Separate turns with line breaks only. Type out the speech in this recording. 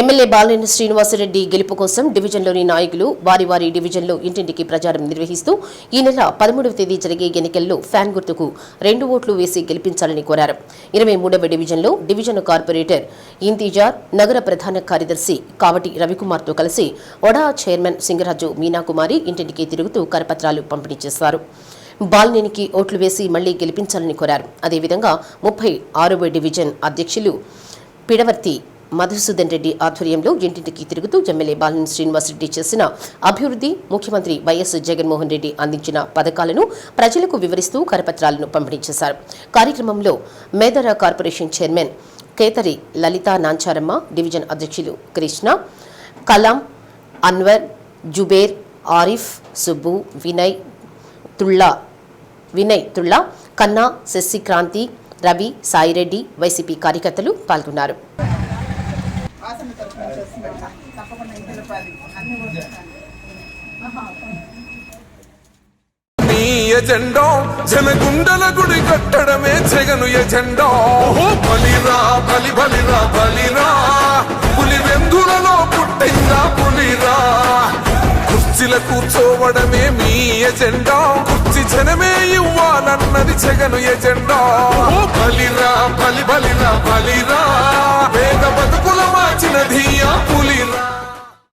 MLA Balineni Srinivasa Reddy గెలుపు కోసం డివిజన్లోని నాయకులు వారి వారి డివిజన్లో ఇంటింటికి ప్రచారం నిర్వహిస్తూ ఈ నెల పదమూడవ తేదీ జరిగే ఎన్నికల్లో ఫ్యాన్ గుర్తుకు రెండు ఓట్లు వేసి గెలిపించాలని కోరారు. ఇరవై మూడవ డివిజన్లో డివిజన్ కార్పొరేటర్ ఇంతిజార్ నగర ప్రధాన కార్యదర్శి కావటి రవికుమార్తో కలిసి ఒడా చైర్మన్ సింగరాజు మీనాకుమారి ఇంటింటికి తిరుగుతూ కరపత్రాలు పంపిణీ చేశారు బాలినేనికి ఓట్లు వేసి మళ్ళీ గెలిపించాలని కోరారు. అదేవిధంగా ముప్పై ఆరవ డివిజన్ అధ్యక్షులు పిడవర్తి మధుసూదన్ రెడ్డి ఆధ్వర్యంలో ఇంటింటికి తిరుగుతూ ఎమ్మెల్యే బాలినేని శ్రీనివాసరెడ్డి చేసిన అభివృద్ధి ముఖ్యమంత్రి వైఎస్ జగన్మోహన్ రెడ్డి అందించిన పథకాలను ప్రజలకు వివరిస్తూ కరపత్రాలను పంపిణీ చేశారు. కార్యక్రమంలో Medara corporation chairman Ketari Lalitha Nancharamma division అధ్యక్షులు కృష్ణ కలాం అన్వర్ జుబేర్ ఆరిఫ్ సుబ్బు వినయ్ తుళ్ళా వినయ్ తుళ్ళా కన్నా శశిక్రాంతి రవి సాయిరెడ్డి వైసీపీ కార్యకర్తలు పాల్గొన్నారు.
ఆసన తరఫున చేస్తున్నాం తప్పకుండా ఇంటి రూపాయలు అన్ని వస్తాను
నీ ఎజెండో జనగుండల గుడి కట్టడమే జగను ఎజెండో. బలిరా బలి బలిరా బలిరా. పులి వెందులలో పుట్టిందా పులిరా. కుర్చీల కూర్చోవడమే మీ ఎజెండా. కుర్చీ జనమే ఇవ్వాలన్నది జగను ఎజెండా. బలిరా బలి బలిరా బలిరా.